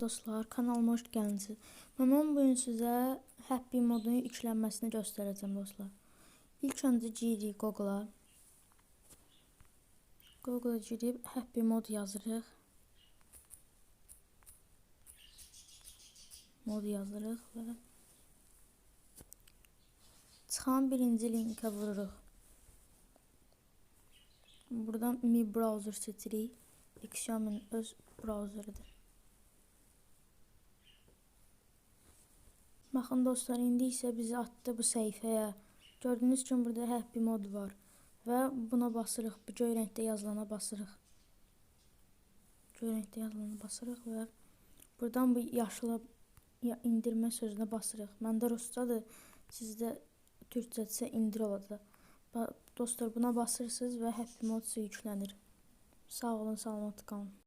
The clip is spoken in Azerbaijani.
dostlar, kanalıma hoş gəldiniz. Mən bu gün sizə Happy modunu yüklənməsini göstərəcəm dostlar. İlk öncə giririk Google-a. Google-a girib Happy mod yazırıq. Mod yazırıq və çıxan birinci linkə vururuq. Buradan Mi Browser seçirik. Xiaomi'nin öz brauzeridir. Baxın dostlar, indi isə bizi atdı bu səhifəyə. Gördüyünüz kimi burada Happy mod var və buna basırıq. Bu göy rəngdə yazılana basırıq. Göy rəngdə yazılana basırıq və buradan bu yaşlı ya indirmə sözünə basırıq. Məndə ruscadır, sizdə türkçədirsə indir olacaq. Dostlar buna basırsınız və Happy mod yüklənir. Sağ olun, salamat qalın.